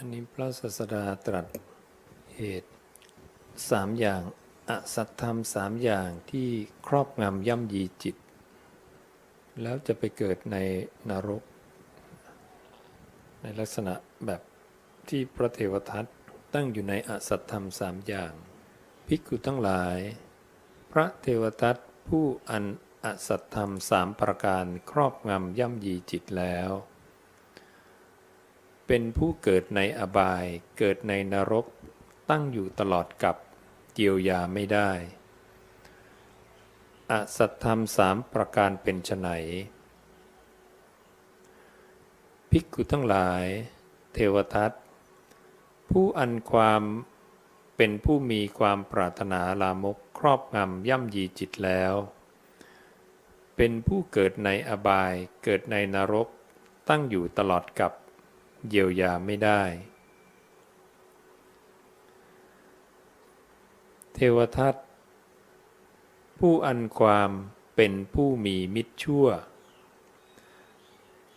อันนี้พระศาสดาตรัสเหตุสามอย่างอสัตธรรมสามอย่างที่ครอบงำย่ำยีจิต แล้วจะไปเกิดในนรก ในลักษณะแบบที่พระเทวทัตตั้งอยู่ในอสัตธรรมสามอย่างภิกขุทั้งหลาย พระเทวทัตผู้อันอสัตธรรมสามประการครอบงำย่ำยีจิตแล้ว เป็นผู้เกิดในอบาย เกิดในนรก ตั้งอยู่ตลอดกับเยียวยาไม่ได้ อสัตธรรมสามประการเป็นไฉนภิกขุทั้งหลาย เทวทัตผู้อันความเป็นผู้มีความปรารถนาลามกครอบงำย่ำยีจิตแล้ว เป็นผู้เกิดในอบาย เกิดในนรก ตั้งอยู่ตลอดกับ เยียวยาไม่ได้ เทวทัตผู้อันความเป็นผู้มีมิตรชั่ว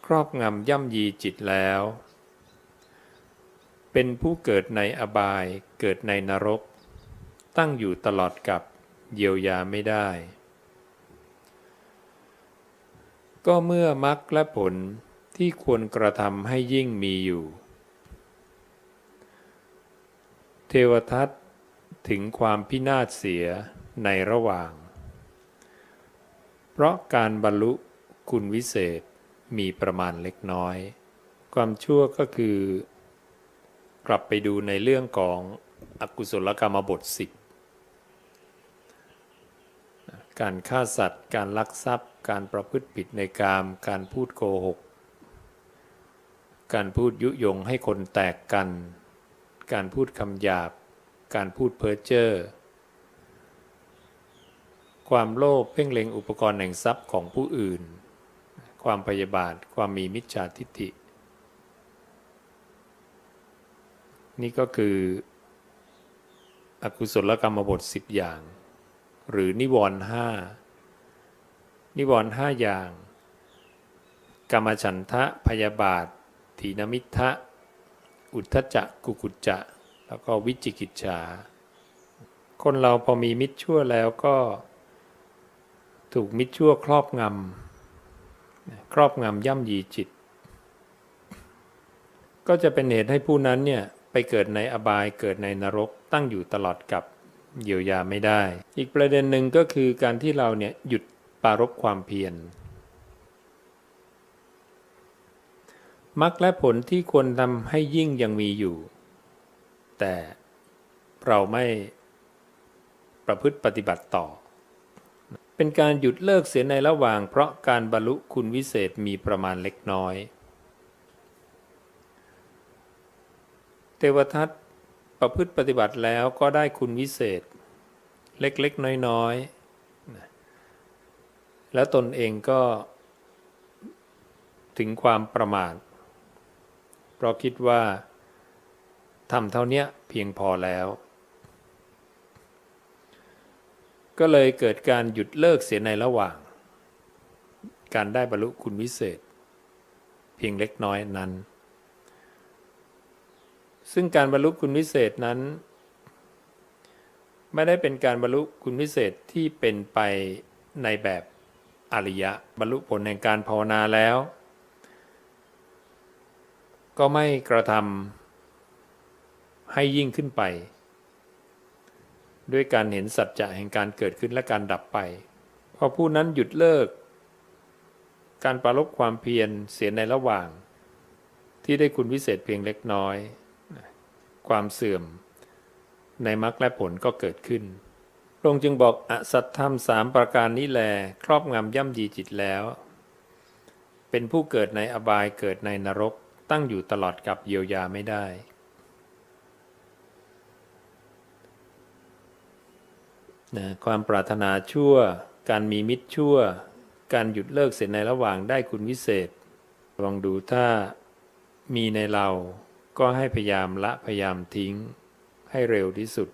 ครอบงำย่ำยีจิตแล้ว เป็นผู้เกิดในอบายเกิดในนรก ตั้งอยู่ตลอดกับเยียวยาไม่ได้ ก็เมื่อมรรคและผล ที่ควรกระทำให้ยิ่งมีอยู่ เทวทัตถึงความพินาศเสียในระหว่าง เพราะการบรรลุคุณวิเศษมีประมาณเล็กน้อย ความชั่วก็คือ กลับไปดูในเรื่องของอกุศลกรรมบทสิบการฆ่าสัตว์ การลักทรัพย์ การประพฤติผิดในกาม การพูดโกหก การพูดยุยงให้คนแตกกัน การพูดคำหยาบ การพูดเพ้อเจ้อ ความโลภเพ่งเล็งอุปกรณ์แห่งทรัพย์ของผู้อื่น ความพยาบาท ความมีมิจฉาทิฏฐิ นี่ก็คือ อกุศลกรรมบทสิบอย่าง หรือนิวรณ์ห้า นิวรณ์ห้าอย่าง กรรมฉันทะพยาบาท ถีนมิทะอุทธจักกุกุจจะ แล้วก็วิจิกิจฉาคนเราพอมีมิตรชั่วแล้วก็ถูกมิตรชั่วครอบงำครอบงำย่ำยีจิต ก็จะเป็นเหตุให้ผู้นั้นเนี่ยไปเกิดในอบายเกิดในนรกตั้งอยู่ตลอดกับเยียวยาไม่ได้ อีกประเด็นหนึ่งก็คือการที่เราเนี่ยหยุดปารบความเพียร มรรคและผลที่ควรทำให้ยิ่งยังมีอยู่ แต่เราไม่ประพฤติปฏิบัติต่อ เป็นการหยุดเลิกเสียในระหว่าง เพราะการบรรลุคุณวิเศษมีประมาณเล็กน้อย เทวทัตประพฤติปฏิบัติแล้วก็ได้คุณวิเศษ เล็กๆน้อยๆ แล้วตนเองก็ถึงความประมาท เพราะคิดว่าทำเท่านี้เพียงพอแล้ว ก็เลยเกิดการหยุดเลิกเสียในระหว่าง การได้บรรลุคุณวิเศษ เพียงเล็กน้อยนั้น ซึ่งการบรรลุคุณวิเศษนั้น ไม่ได้เป็นการบรรลุคุณวิเศษที่เป็นไปในแบบอริยะบรรลุผลแห่งการภาวนาแล้ว ก็ไม่กระทำให้ยิ่งขึ้นไป ด้วยการเห็นสัจจะแห่งการเกิดขึ้นและการดับไป พอผู้นั้นหยุดเลิก การปรารบความเพียรเสียในระหว่าง ที่ได้คุณวิเศษเพียงเล็กน้อย ความเสื่อมในมรรคและผลก็เกิดขึ้นพระองค์จึงบอกอสัตธรรมสามประการนี้แล ครอบงำย่ำยีจิตแล้ว เป็นผู้เกิดในอบายเกิดในนรก ตั้งอยู่ตลอดกับเยียวยาไม่ได้ นะความปรารถนาชั่ว การมีมิตรชั่ว การหยุดเลิกเสร็จในระหว่างได้คุณวิเศษ ลองดูถ้ามีในเราก็ให้พยายามละพยายามทิ้งให้เร็วที่สุด